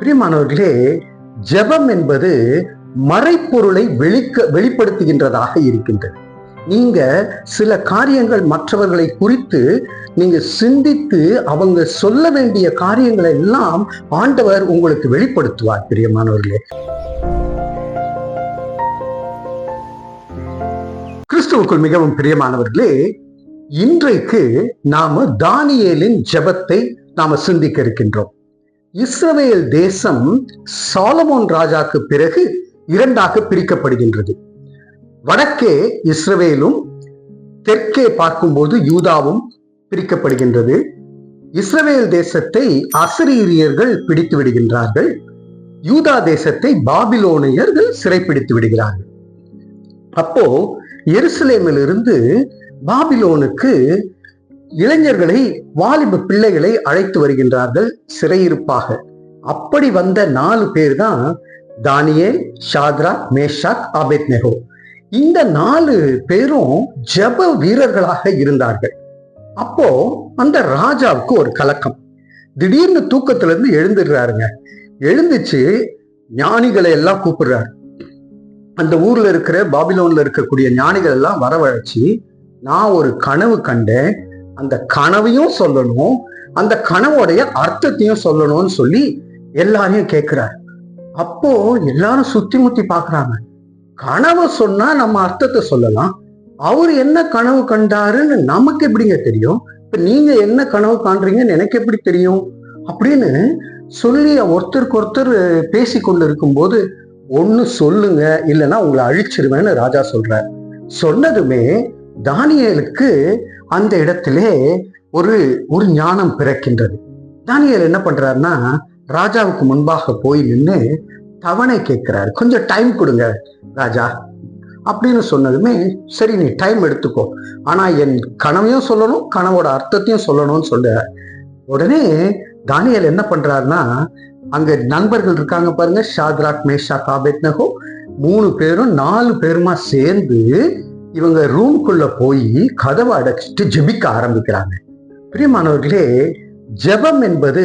பிரியமானவர்களே ஜெபம் என்பது மறைப்பொருளை வெளிக்க வெளிப்படுத்துகின்றதாக இருக்கின்றது. நீங்க சில காரியங்கள் மற்றவர்களை குறித்து நீங்க சிந்தித்து அவங்க சொல்ல வேண்டிய காரியங்களை எல்லாம் ஆண்டவர் உங்களுக்கு வெளிப்படுத்துவார் பிரியமானவர்களே. கிறிஸ்துவுக்குள் மிகவும் பிரியமானவர்களே இன்றைக்கு நாம தானியலின் ஜெபத்தை நாம சிந்திக்க இருக்கின்றோம். இஸ்ரவேல் தேசம் சாலமோன் ராஜாக்கு பிறகு இரண்டாக பிரிக்கப்படுகின்றது. வடக்கே இஸ்ரவேலும் தெற்கே பார்க்கும்போது யூதாவும் பிரிக்கப்படுகின்றது. இஸ்ரவேல் தேசத்தை அசரீரியர்கள் பிடித்து விடுகின்றார்கள். யூதா தேசத்தை பாபிலோனியர்கள் சிறைப்பிடித்து விடுகிறார்கள். அப்போ எருசலேமிலிருந்து பாபிலோனுக்கு இளைஞர்களை வாலிப பிள்ளைகளை அழைத்து வருகின்றார்கள் சிறையிருப்பாக. அப்படி வந்த நாலு பேர் தான் தானியேல் ஷாத்ரா மேஷாக் அபேத் நெஹோ இந்த நாலு பேரும் ஜெப வீரர்களாக இருந்தார்கள். அப்போ அந்த ராஜாவுக்கு ஒரு கலக்கம். திடீர்னு தூக்கத்துல இருந்து எழுந்துடுறாருங்க. எழுந்துச்சு ஞானிகளை எல்லாம் கூப்பிடுறாரு. அந்த ஊர்ல இருக்கிற பாபிலோன்ல இருக்கக்கூடிய ஞானிகள் எல்லாம் வரவழைச்சு நான் ஒரு கனவு கண்டேன். அந்த கனவையும் சொல்லணும் அந்த கனவோடைய அர்த்தத்தையும் சொல்லணும்னு சொல்லி எல்லாரையும் கேட்கிறார். அப்போ எல்லாரும் சுத்தி முத்தி பாக்குறாங்க கனவை சொன்னா நம்ம அர்த்தத்தை சொல்லலாம். அவர் என்ன கனவு கண்டாருன்னு நமக்கு எப்படிங்க தெரியும்? இப்ப நீங்க என்ன கனவு காண்றீங்கன்னு எனக்கு எப்படி தெரியும்? அப்படின்னு சொல்லி ஒருத்தருக்கு ஒருத்தர் பேசி கொண்டு இருக்கும்போது ஒன்னு சொல்லுங்க இல்லைன்னா உங்களை அழிச்சிருவேன்னு ராஜா சொல்றார். சொன்னதுமே தானியலுக்கு அந்த இடத்திலே ஒரு ஒரு ஞானம் பிறக்கின்றது. தானியல் என்ன பண்றாருன்னா ராஜாவுக்கு முன்பாக போய் நின்று தவணை கேட்கிறாரு. கொஞ்சம் டைம் கொடுங்க ராஜா. அப்படின்னு சொன்னதுமே சரி நீ டைம் எடுத்துக்கோ. ஆனா என் கனவையும் சொல்லணும் கனவோட அர்த்தத்தையும் சொல்லணும்னு சொல்ற. உடனே தானியல் என்ன பண்றாருன்னா அங்க நண்பர்கள் இருக்காங்க பாருங்க ஷாத்ராக் மேஷா காபெத்னகோ மூணு பேரும் நாலு பேருமா சேர்ந்து இவங்க ரூம்குள்ள போய் கதவை அடைச்சிட்டு ஜெபிக்க ஆரம்பிக்கிறாங்க. பிரியமானவர்களே ஜெபம் என்பது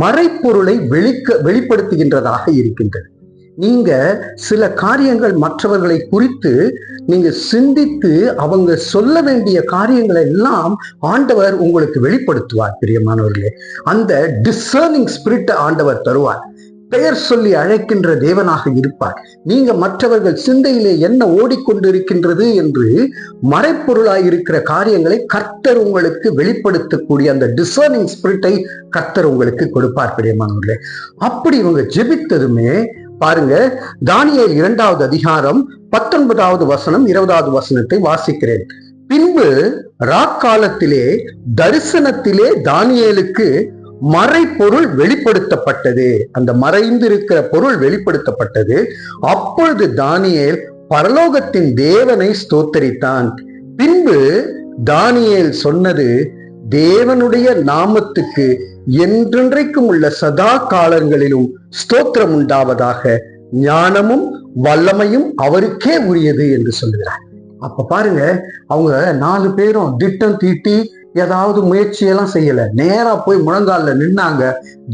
மறைப்பொருளை வெளிக்க வெளிப்படுத்துகின்றதாக இருக்கின்றது. நீங்க சில காரியங்கள் மற்றவர்களை குறித்து நீங்க சிந்தித்து அவங்க சொல்ல வேண்டிய காரியங்களை எல்லாம் ஆண்டவர் உங்களுக்கு வெளிப்படுத்துவார் பிரியமானவர்களே. அந்த டிசர்னிங் ஸ்பிரிட் ஆண்டவர் தருவார். பெயர் சொல்லி அழைக்கின்ற தேவனாக இருப்பார். நீங்க மற்றவர்கள் சிந்தையிலே என்ன ஓடிக்கொண்டிருக்கின்றது என்று மறைப்பொருளாய் இருக்கிற காரியங்களை கர்த்தர் உங்களுக்கு வெளிப்படுத்தக்கூடிய அந்த டிசர்னிங் ஸ்பிரிட்டை கர்த்தர் உங்களுக்கு கொடுப்பார் பிரியமானவர்களே அப்படி இவங்க ஜெபித்ததுமே பாருங்க தானியல் இரண்டாவது அதிகாரம் பத்தொன்பதாவது வசனம் இருபதாவது வசனத்தை வாசிக்கிறேன். பின்பு ராக்காலத்திலே தரிசனத்திலே தானியேலுக்கு மறைப்பொருள் வெளிப்படுத்தப்பட்டது. அந்த மறைந்திருக்கிற பொருள் வெளிப்படுத்தப்பட்டது. அப்பொழுது தானியேல் பரலோகத்தின் தேவனை ஸ்தோத்தரித்தான். பின்பு தானியேல் சொன்னது தேவனுடைய நாமத்துக்கு என்றென்றைக்கும் உள்ள சதா காலங்களிலும் ஸ்தோத்திரம் உண்டாவதாக ஞானமும் வல்லமையும் அவருக்கே உரியது என்று சொல்லுகிறார். அப்ப பாருங்க அவங்க நாலு பேரும் திட்டம் தீட்டி ஏதாவது முயற்சியெல்லாம் செய்யல. நேரா போய் முழங்கால நின்னாங்க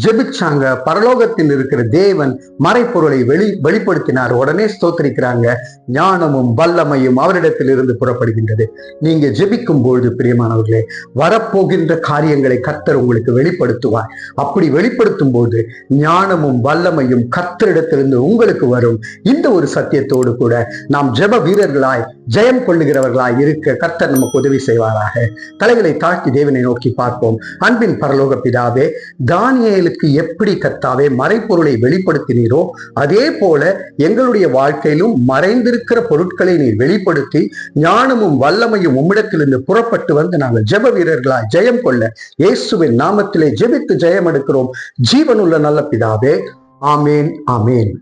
ஜெபிச்சாங்க பரலோகத்தில் இருக்கிற தேவன் மறைப்பொருளை வெளி வெளிப்படுத்தினார். உடனே ஸ்தோத்தரிக்கிறாங்க ஞானமும் வல்லமையும் அவரிடத்தில் இருந்து புறப்படுகின்றது. நீங்க ஜெபிக்கும் பொழுது பிரியமானவர்களே வரப்போகின்ற காரியங்களை கத்தர் உங்களுக்கு வெளிப்படுத்துவார். அப்படி வெளிப்படுத்தும் போது ஞானமும் வல்லமையும் கத்தரிடத்திலிருந்து உங்களுக்கு வரும். இந்த ஒரு சத்தியத்தோடு கூட நாம் ஜெப வீரர்களாய் ஜெயம் கொள்ளுகிறவர்களாய் இருக்க கத்தர் நமக்கு உதவி செய்வாராக. தலைகளை தாழ்த்தி தேவனை நோக்கி பார்ப்போம். அன்பின் பரலோக பிதாவே தானியலுக்கு எப்படி கத்தாவே மறைப்பொருளை வெளிப்படுத்தினீரோ அதே போல எங்களுடைய வாழ்க்கையிலும் மறைந்திருக்கிற பொருட்களை நீர் வெளிப்படுத்தி ஞானமும் வல்லமையும் உம்மிடத்திலிருந்து புறப்பட்டு வந்து நாங்கள் ஜெப வீரர்களாய் ஜெயம் கொள்ள இயேசுவின் நாமத்திலே ஜெபித்து ஜெயம் எடுக்கிறோம் ஜீவனுள்ள நல்ல பிதாவே ஆமேன் ஆமேன்.